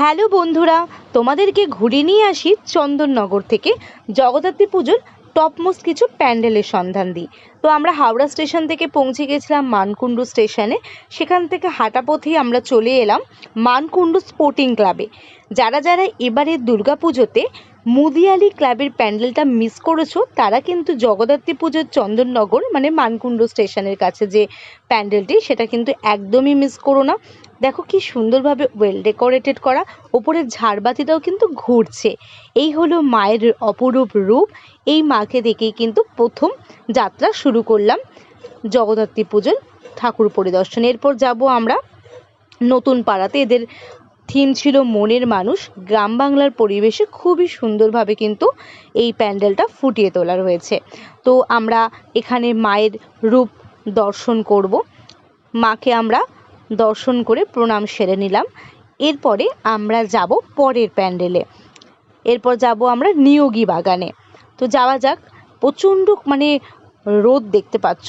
Hello বন্ধুরা, তোমাদেরকে ঘুরে নিয়ে আসি চন্দননগর থেকে জগদ্ধাত্রী পুজোর টপমোস্ট কিছু প্যান্ডেলের সন্ধান দিই তো আমরা হাওড়া স্টেশন থেকে পৌঁছে গেছিলাম মানকুণ্ডু স্টেশনে। সেখান থেকে হাঁটা পথেই আমরা চলে এলাম মানকুণ্ডু স্পোর্টিং ক্লাবে। যারা যারা এবারে দুর্গাপুজোতে মুদিয়ালি ক্লাবের প্যান্ডেলটা মিস করেছ, তারা কিন্তু জগদ্ধাত্রী পুজোর চন্দননগর মানে মানকুণ্ড স্টেশনের কাছে যে প্যান্ডেলটি, সেটা কিন্তু একদমই মিস করো না। দেখো কি সুন্দরভাবে ওয়েল ডেকোরেটেড করা, ওপরের ঝাড়বাতিটাও কিন্তু ঘুরছে। এই হলো মায়ের অপরূপ রূপ, এই মাকে দেখেই কিন্তু প্রথম যাত্রা শুরু করলাম জগদ্ধাত্রী পুজোর ঠাকুর পরিদর্শন। এরপর যাব আমরা নতুন পাড়াতে, এদের থিম ছিল মনের মানুষ। গ্রাম বাংলার পরিবেশে খুবই সুন্দরভাবে কিন্তু এই প্যান্ডেলটা ফুটিয়ে তোলা রয়েছে তো আমরা এখানে মায়ের রূপ দর্শন করব। মাকে আমরা দর্শন করে প্রণাম সেরে নিলাম। এরপরে আমরা যাব পরের প্যান্ডেলে। এরপর যাব আমরা নিয়োগী বাগানে। তো যাওয়া যাক, প্রচণ্ড মানে রোদ দেখতে পাচ্ছ।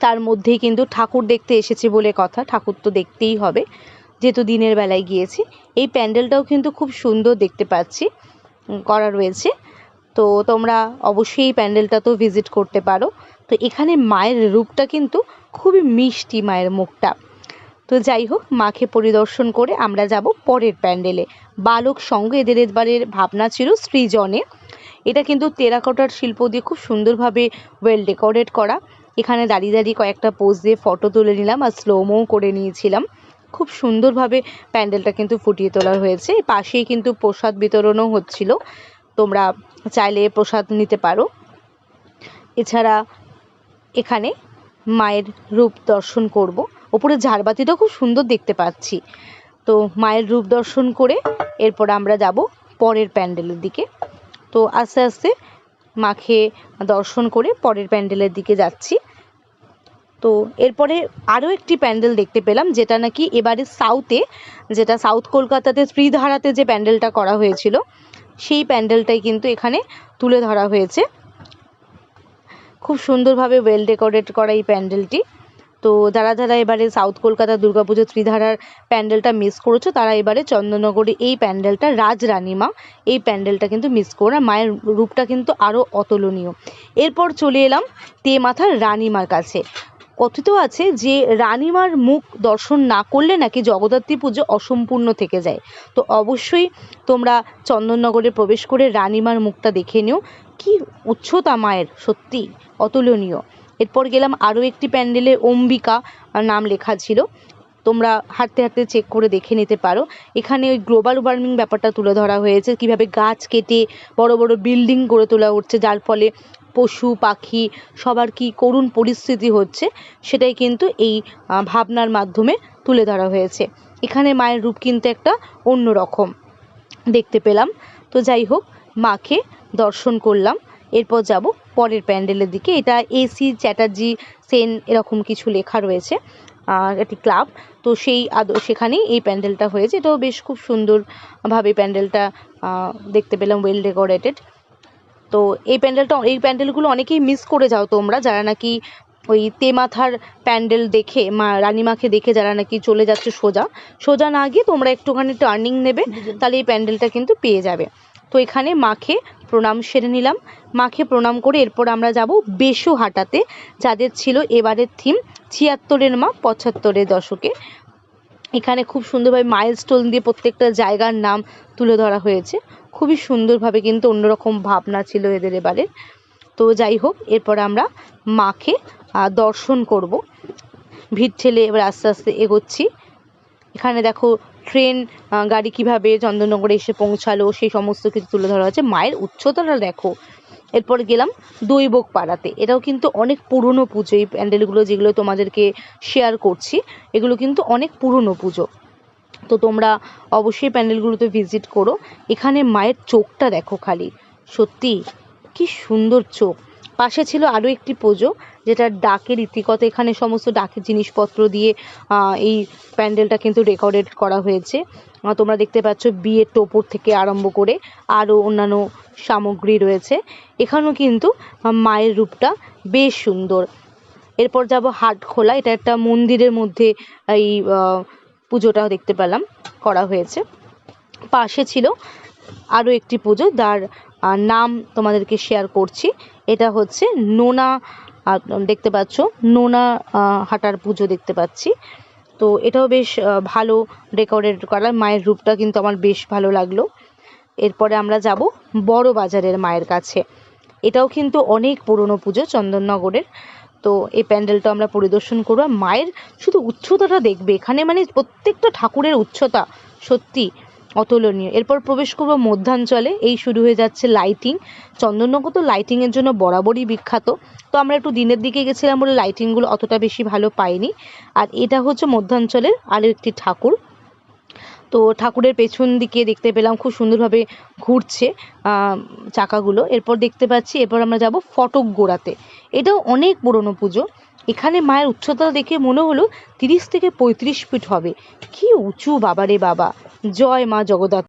তার মধ্যেই কিন্তু ঠাকুর দেখতে এসেছি বলে কথা। ঠাকুর তো দেখতেই হবে। যেহেতু দিনের বেলায় গিয়েছি, এই প্যান্ডেলটাও কিন্তু খুব সুন্দর দেখতে পাচ্ছি করা রয়েছে। তো তোমরা অবশ্যই এই প্যান্ডেলটাতেও ভিজিট করতে পারো। তো এখানে মায়ের রূপটা কিন্তু খুবই মিষ্টি মায়ের মুখটা। তো যাই হোক, মাকে পরিদর্শন করে আমরা যাব পরের প্যান্ডেলে। বালক সঙ্গ এদের এবারের ভাবনা ছিল সৃজনে। এটা কিন্তু টেরাকোটার শিল্প দিয়ে খুব সুন্দরভাবে ওয়েল ডেকোরেট করা। এখানে দাঁড়িয়ে দাঁড়িয়ে কয়েকটা পোজ দিয়ে ফটো তুলে নিলাম আর স্লোমোও করে নিয়েছিলাম। খুব সুন্দরভাবে প্যান্ডেলটা কিন্তু ফুটিয়ে তোলা হয়েছে। পাশেই কিন্তু প্রসাদ বিতরণও হচ্ছিল। তোমরা চাইলে প্রসাদ নিতে পারো। এছাড়া এখানে মায়ের রূপ দর্শন করব। ওপরে ঝাড়বাতিটা খুব সুন্দর দেখতে পাচ্ছি। তো মায়ের রূপ দর্শন করে এরপর আমরা যাব পরের প্যান্ডেলের দিকে। তো আস্তে আস্তে মাকে দর্শন করে পরের প্যান্ডেলের দিকে যাচ্ছি। তো এরপরে আরও একটি প্যান্ডেল দেখতে পেলাম, যেটা নাকি এবারে সাউথে, যেটা সাউথ কলকাতাতে ত্রিধারাতে যে প্যান্ডেলটা করা হয়েছিল, সেই প্যান্ডেলটাই কিন্তু এখানে তুলে ধরা হয়েছে। খুব সুন্দরভাবে ওয়েল ডেকোরেট করা এই প্যান্ডেলটি। তো যারা যারা এবারে সাউথ কলকাতা, দুর্গাপুজো ত্রিধারার প্যান্ডেলটা মিস করেছ, তারা এবারে চন্দননগরে এই প্যান্ডেলটা রাজ রাজরানীমা, এই প্যান্ডেলটা কিন্তু মিস করো না, মায়ের রূপটা কিন্তু আরও অতুলনীয়। এরপর চলে এলাম তেমাথার রানীমার কাছে। কথিত আছে যে রানীমার মুখ দর্শন না করলে নাকি জগদ্ধাত্রী পুজো অসম্পূর্ণ থেকে যায়। তো অবশ্যই তোমরা চন্দননগরে প্রবেশ করে রানীমার মুখটা দেখে নিও। কি উচ্চতা মায়ের, সত্যি অতুলনীয়। এরপর গেলাম আরও একটি প্যান্ডেলে, অম্বিকা নাম লেখা ছিল। তোমরা হাঁটতে হাঁটতে চেক করে দেখে নিতে পারো। এখানে ওই গ্লোবাল ওয়ার্মিং ব্যাপারটা তুলে ধরা হয়েছে। কীভাবে গাছ কেটে বড় বড় বিল্ডিং গড়ে তোলা হচ্ছে যার ফলে পশু, পাখি, সবার কি করুণ পরিস্থিতি হচ্ছে সেটাই কিন্তু এই ভাবনার মাধ্যমে তুলে ধরা হয়েছে। এখানে মায়ের রূপ কিন্তু একটা অন্য রকম। দেখতে পেলাম। তো যাই হোক, মাকে দর্শন করলাম। এরপর যাব পরের প্যান্ডেলের দিকে। এটা এসি চ্যাটার্জি, সেন এরকম কিছু লেখা রয়েছে একটি ক্লাব। তো সেই আদ, সেখানেই এই প্যান্ডেলটা হয়েছে। এটাও বেশ খুব সুন্দরভাবে প্যান্ডেলটা দেখতে পেলাম ওয়েল ডেকোরেটেড তো এই প্যান্ডেলটা, এই প্যান্ডেলগুলো অনেকেই মিস করে যাও তোমরা, যারা নাকি ওই তেমাথার প্যান্ডেল দেখে, মা, রানীমাকে দেখে যারা নাকি চলে যাচ্ছে সোজা সোজা না গিয়ে তোমরা একটুখানি টার্নিং নেবে, তাহলে এই প্যান্ডেলটা কিন্তু পেয়ে যাবে। তো এখানে মাকে প্রণাম সেরে নিলাম। মাকে প্রণাম করে এরপর আমরা যাব বেশুহাটাতে যাদের ছিল এবারের থিম ছিয়াত্তরের মা, পঁচাত্তরের দশকে। এখানে খুব সুন্দরভাবে মাইলস্টোন দিয়ে প্রত্যেকটা জায়গার নাম তুলে ধরা হয়েছে। খুবই সুন্দরভাবে কিন্তু অন্যরকম ভাবনা ছিল এদের এবারে। তো যাই হোক, এরপর আমরা মাকে দর্শন করব। ভিড় ঠেলে এবার আস্তে আস্তে এগোচ্ছি। এখানে দেখো ট্রেন গাড়ি কীভাবে চন্দননগরে এসে পৌঁছালো, সেই সমস্ত কিছু তুলে ধরা হয়েছে। মায়ের উচ্চতাটা দেখো। এরপর গেলাম দৈবক পাড়াতে এটাও কিন্তু অনেক পুরনো পুজো, এই প্যান্ডেলগুলো যেগুলো তোমাদেরকে শেয়ার করছি, এগুলো কিন্তু অনেক পুরনো পুজো। তো তোমরা অবশ্যই প্যান্ডেলগুলোতে ভিজিট করো। এখানে মায়ের চোখটা দেখো খালি। সত্যি, কি সুন্দর চোখ। পাশে ছিল আরও একটি পুজো যেটা ডাকের ইতিকথা, এখানে সমস্ত ডাকের জিনিসপত্র দিয়ে এই প্যান্ডেলটা কিন্তু ডেকোরেট করা হয়েছে। তোমরা দেখতে পাচ্ছ বিয়ের টোপর থেকে আরম্ভ করে আরও অন্যান্য সামগ্রী রয়েছে। এখানেও কিন্তু মায়ের রূপটা বেশ সুন্দর। এরপর যাব হাটখোলা এটা একটা মন্দিরের মধ্যে এই পুজোটা দেখতে পেলাম, করা হয়েছে। পাশে ছিল আরও একটি পুজো, যার নাম তোমাদেরকে শেয়ার করছি। এটা হচ্ছে নোনা দেখতে পাচ্ছ, নোনা হাটার পুজো দেখতে পাচ্ছি। তো এটাও বেশ ভালো ডেকোরেট করা মায়ের রূপটা কিন্তু আমার বেশ ভালো লাগল। এরপরে আমরা যাব বড় বাজারের মায়ের কাছে। এটাও কিন্তু অনেক পুরনো পুজো চন্দননগরের। তো এই প্যান্ডেলটা আমরা পরিদর্শন করব। মায়ের শুধু উচ্চতাটা দেখবে, এখানে মানে প্রত্যেকটা ঠাকুরের উচ্চতা সত্যি অতুলনীয়। এরপর প্রবেশ করব মধ্যাঞ্চলে। এই শুরু হয়ে যাচ্ছে লাইটিং চন্দননগর তো লাইটিংয়ের জন্য বরাবরই বিখ্যাত। তো আমরা একটু দিনের দিকে গেছিলাম বলে লাইটিংগুলো অতটা বেশি ভালো পাইনি। আর এটা হচ্ছে মধ্যাঞ্চলের আরও একটি ঠাকুর। তো ঠাকুরের পেছন দিকে দেখতে পেলাম খুব সুন্দরভাবে ঘুরছে চাকাগুলো। এরপর দেখতে পাচ্ছি, এরপর আমরা যাব ফটক গোড়াতে। এটাও অনেক পুরনো পুজো। এখানে মায়ের উচ্চতা দেখে মনে হলো তিরিশ থেকে পঁয়ত্রিশ ফিট হবে। কি উঁচু বাবারে বাবা। জয় মা জগদ্ধাত্রী।